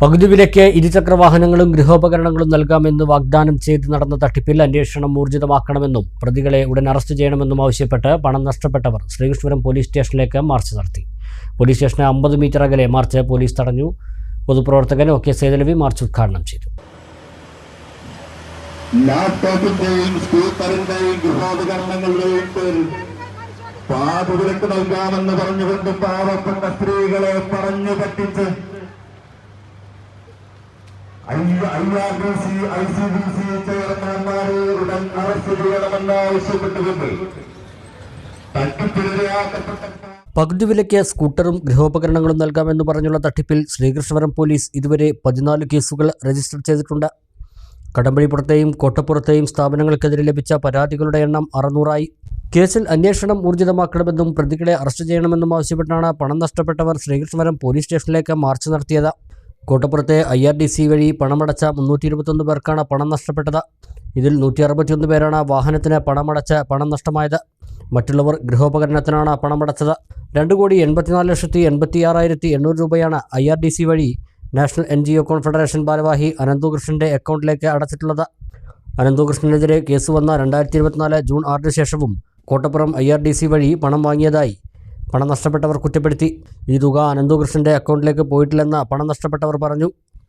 പകുതി വിലയ്ക്ക് ഇരുചക്ര വാഹനങ്ങളും ഗൃഹോപകരണങ്ങളും നൽകാമെന്ന് വാഗ്ദാനം ചെയ്ത് നടന്ന തട്ടിപ്പിൽ അന്വേഷണം ഊർജിതമാക്കണമെന്നും പ്രതികളെ ഉടൻ അറസ്റ്റ് ചെയ്യണമെന്നും ആവശ്യപ്പെട്ട് പണം നഷ്ടപ്പെട്ടവർ ശ്രീകൃഷ്ണപുരം പോലീസ് സ്റ്റേഷനിലേക്ക് മാർച്ച് നടത്തി. പോലീസ് സ്റ്റേഷന് അമ്പത് മീറ്റർ അകലെ മാർച്ച് പോലീസ് തടഞ്ഞു. പൊതുപ്രവർത്തകൻ ഒ കെ സേതലവി മാർച്ച് ഉദ്ഘാടനം ചെയ്തു. ലാപ്ടോപ്പിന്റെയും നൽകാമെന്ന് പറഞ്ഞുകൊണ്ട് പാവപ്പെട്ട സ്ത്രീകളെ പറഞ്ഞു പറ്റിച്ച് ഐ ആർ ചെയർമാൻമാരെ ആവശ്യപ്പെട്ടുകൊണ്ട് തട്ടിപ്പിരയാക്കപ്പെട്ട പകുതി വിലയ്ക്ക് സ്കൂട്ടറും ഗൃഹോപകരണങ്ങളും നൽകാമെന്ന് പറഞ്ഞുള്ള തട്ടിപ്പിൽ ശ്രീകൃഷ്ണപുരം പോലീസ് ഇതുവരെ പതിനാല് കേസുകൾ രജിസ്റ്റർ ചെയ്തിട്ടുണ്ട്. കടമ്പഴിപ്പുറത്തെയും കോട്ടപ്പുറത്തെയും സ്ഥാപനങ്ങൾക്കെതിരെ ലഭിച്ച പരാതികളുടെ എണ്ണം അറുന്നൂറായി. കേസിൽ അന്വേഷണം ഊർജിതമാക്കണമെന്നും പ്രതികളെ അറസ്റ്റ് ചെയ്യണമെന്നും ആവശ്യപ്പെട്ടാണ് പണം നഷ്ടപ്പെട്ടവർ ശ്രീകൃഷ്ണപുരം പോലീസ് സ്റ്റേഷനിലേക്ക് മാർച്ച് നടത്തിയത്. കോട്ടപ്പുറത്തെ ഐ ആർ ഡി സി വഴി പണമടച്ച മുന്നൂറ്റി ഇരുപത്തൊന്ന് പേർക്കാണ് പണം നഷ്ടപ്പെട്ടത്. ഇതിൽ നൂറ്റി അറുപത്തിയൊന്ന് പേരാണ് വാഹനത്തിന് പണമടച്ച് പണം നഷ്ടമായത്. മറ്റുള്ളവർ ഗൃഹോപകരണത്തിനാണ് പണമടച്ചത്. രണ്ട് കോടി എൺപത്തിനാല് ലക്ഷത്തി എൺപത്തി ആറായിരത്തി എണ്ണൂറ് രൂപയാണ് ഐ ആർ ഡി സി വഴി national N G O confederation ഭാരവാഹി അനന്തുകൃഷ്ണന്റെ അക്കൗണ്ടിലേക്ക് അടച്ചിട്ടുള്ളത്. അനന്തുകൃഷ്ണനെതിരെ കേസ് വന്ന രണ്ടായിരത്തി ഇരുപത്തിനാല് ജൂൺ ആറിന് ശേഷവും Kottappuram I R D C വഴി പണം വാങ്ങിയതായി പണം നഷ്ടപ്പെട്ടവർ കുറ്റപ്പെടുത്തി. ഈ തുക അനന്തുകൃഷ്ണന്റെ അക്കൗണ്ടിലേക്ക് പോയിട്ടില്ലെന്ന് പണം നഷ്ടപ്പെട്ടവർ പറഞ്ഞു.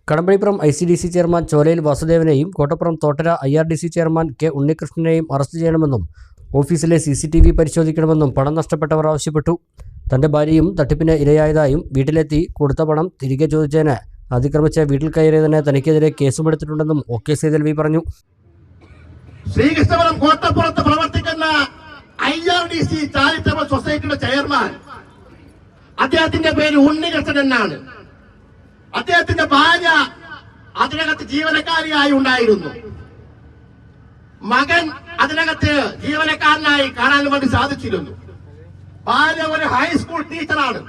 Kadambazhipuram I C D C chairman ചോലയിൽ വാസുദേവനെയും Kottappuram Thottara I R D C chairman K ഉണ്ണികൃഷ്ണനെയും arrest ചെയ്യണമെന്നും ഓഫീസിലെ സി സി ടി വി പരിശോധിക്കണമെന്നും പണം നഷ്ടപ്പെട്ടവർ ആവശ്യപ്പെട്ടു. തന്റെ ഭാര്യയും തട്ടിപ്പിന് ഇരയായതായും വീട്ടിലെത്തി കൊടുത്ത പണം തിരികെ ചോദിച്ചതിന് അതിക്രമിച്ച വീട്ടിൽ കയറിയതിന് തനിക്കെതിരെ കേസുമെടുത്തിട്ടുണ്ടെന്നും ഒ കെ സേതൽവി പറഞ്ഞു. ശ്രീകൃഷ്ണപുരം കോട്ടപ്പുറത്ത് പ്രവർത്തിക്കുന്ന I R D C charitable chairman അദ്ദേഹത്തിന്റെ പേര് ഉണ്ണികൃഷ്ണൻ എന്നാണ്. അദ്ദേഹത്തിന്റെ ഭാര്യ അതിനകത്ത് ജീവനക്കാരിയായി ഉണ്ടായിരുന്നു. മകൻ അതിനകത്ത് ജീവനക്കാരനായി കാണാൻ വേണ്ടി സാധിച്ചിരുന്നു. ഭാര്യ ഒരു ഹൈസ്കൂൾ ടീച്ചറാണ്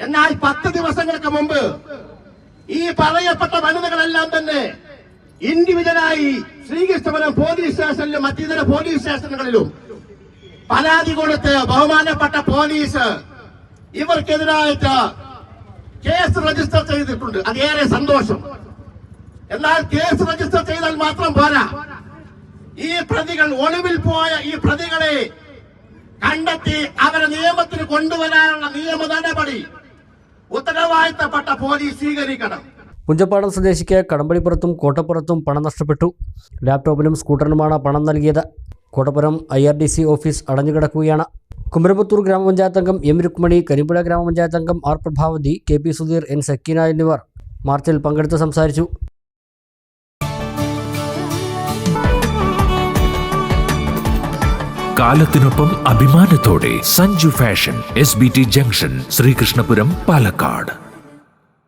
എന്നാൽ പത്ത് ദിവസങ്ങൾക്ക് മുമ്പ് ഈ പറയപ്പെട്ട വനിതകളെല്ലാം തന്നെ ഇൻഡിവിജ്വലായി ശ്രീകൃഷ്ണപുരം പോലീസ് സ്റ്റേഷനിലും മറ്റിതര പോലീസ് സ്റ്റേഷനുകളിലും പരാതി കൊടുത്ത് ബഹുമാനപ്പെട്ട പോലീസ് ഇവർക്കെതിരായിട്ട് കേസ് രജിസ്റ്റർ ചെയ്തിട്ടുണ്ട്. അതേറെ സന്തോഷം. എന്നാൽ കേസ് രജിസ്റ്റർ ചെയ്താൽ മാത്രം പോരാ. ഈ പ്രതികൾ ഒളിവിൽ പോയ ഈ പ്രതികളെ കണ്ടെത്തി അവരെ നിയമത്തിന് കൊണ്ടുവരാനുള്ള നിയമ നടപടി ഉത്തരവാദിത്തപ്പെട്ട പോലീസ് സ്വീകരിക്കണം. പുഞ്ചപ്പാടം സ്വദേശിക്ക് കടമ്പടിപ്പുറത്തും കോട്ടപ്പുറത്തും പണം നഷ്ടപ്പെട്ടു. ലാപ്ടോപ്പിനും സ്കൂട്ടറിനുമാണ് പണം നൽകിയത്. Kottappuram I R D C office അടഞ്ഞുകിടക്കുകയാണ്. Kumaraputhur ഗ്രാമപഞ്ചായത്ത് അംഗം എം രുക്മണി കരിമ്പുഴ ഗ്രാമപഞ്ചായത്ത് അംഗം R Prabhavathi K P Sudheer N Sakeena എന്നിവർ മാർച്ചിൽ പങ്കെടുത്ത് സംസാരിച്ചു. കാലത്തിനൊപ്പം അഭിമാനത്തോടെ Sanju fashion S B T junction Sreekrishnapuram Palakkad.